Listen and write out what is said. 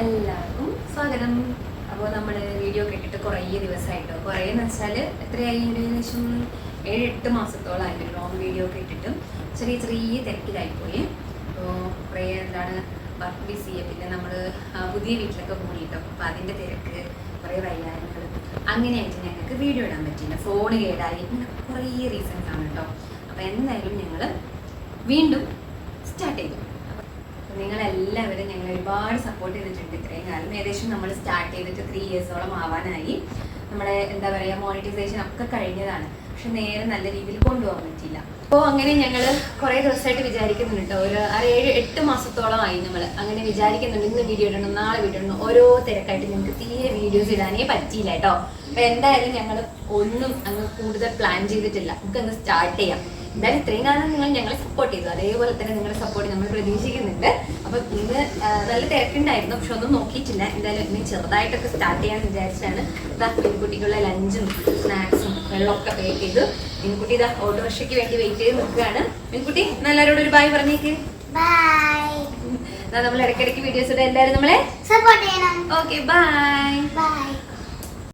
എല്ലാവർക്കും സ്വാഗതം. അപ്പോൾ നമ്മൾ വീഡിയോ കേട്ടിട്ട് കുറേ ദിവസമായിട്ടോ. കുറേ എന്ന് വെച്ചാൽ എത്രയായി? ഒരു ഏകദേശം ഏഴ് എട്ട് മാസത്തോളമായി ഒരു ലോങ് വീഡിയോ കേട്ടിട്ട് ചെറിയ ചെറിയ തിരക്കിലായിപ്പോയി അപ്പോൾ കുറേ എന്താണ് വർക്ക് ബിസി പിന്നെ നമ്മൾ പുതിയ വീട്ടിലൊക്കെ പോയിട്ടോ അപ്പോൾ അതിന്റെ തിരക്ക് കുറേ വൈകാരങ്ങൾ അങ്ങനെയായിട്ട് ഞങ്ങൾക്ക് വീഡിയോ ഇടാൻ പറ്റില്ല ഫോൺ കേടായി. കുറേ റീസൺസ് ആണ് കേട്ടോ അപ്പോൾ എന്തായാലും ഞങ്ങൾ വീണ്ടും സ്റ്റാർട്ട് ചെയ്തു. എല്ലാവരും ഞങ്ങൾ ഒരുപാട് സപ്പോർട്ട് ചെയ്തിട്ടുണ്ട്. ഇത്രയും കാലം ഏകദേശം നമ്മൾ സ്റ്റാർട്ട് ചെയ്തിട്ട് ത്രീ ഇയേഴ്സോളം ആവാനായി. നമ്മുടെ എന്താ പറയുക മോണിറ്റൈസേഷൻ ഒക്കെ കഴിഞ്ഞതാണ്. പക്ഷെ നേരെ നല്ല രീതിയിൽ കൊണ്ടുപോകാൻ പറ്റിയില്ല. അപ്പോൾ അങ്ങനെ ഞങ്ങൾ കുറേ ദിവസമായിട്ട് വിചാരിക്കുന്നുണ്ട് കേട്ടോ ഒരു ഏഴ് എട്ട് മാസത്തോളമായി നമ്മൾ അങ്ങനെ വിചാരിക്കുന്നുണ്ട് ഇന്ന് വീഡിയോ ഇടണം നാളെ വീഡിയോ ഇടണം. ഓരോ തിരക്കായിട്ട് ഞങ്ങൾക്ക് തീരെ വീഡിയോസ് ഇടാനേ പറ്റിയില്ല കേട്ടോ അപ്പോൾ എന്തായാലും ഞങ്ങൾ ഒന്നും അങ്ങ് കൂടുതൽ പ്ലാൻ ചെയ്തിട്ടില്ല. നമുക്ക് അങ്ങ് സ്റ്റാർട്ട് ചെയ്യാം. എന്തായാലും ഇത്രയും കാലം നിങ്ങൾ ഞങ്ങളെ സപ്പോർട്ട് ചെയ്തു. അതേപോലെ തന്നെ നിങ്ങളുടെ സപ്പോർട്ട് നമ്മൾ പ്രതീക്ഷിക്കുന്നുണ്ട്. അപ്പൊ ഇന്ന് നല്ല തിരക്കുണ്ടായിരുന്നു. പക്ഷെ ഒന്നും നോക്കിയിട്ടില്ല. എന്തായാലും ഇനി ചെറുതായിട്ടൊക്കെ സ്റ്റാർട്ട് ചെയ്യാൻ വിചാരിച്ചാണ് ഇതാ പെൺകുട്ടിക്കുള്ള ലഞ്ചും സ്നാക്സും വെള്ളമൊക്കെ പേക്ക് ചെയ്തു. പെൺകുട്ടി ഇതാ ഓട്ടോറിക്ഷയ്ക്ക് വേണ്ടി വെയിറ്റ് ചെയ്ത് നിൽക്കുകയാണ്. പെൺകുട്ടി എല്ലാവരോടും ഒരു ബായ് പറഞ്ഞേക്ക്. നമ്മൾ ഇടയ്ക്കിടയ്ക്ക് വീഡിയോസ് ഇടാൻ എല്ലാവരും നമ്മളെ സപ്പോർട്ട് ചെയ്യണം. Okay bye bye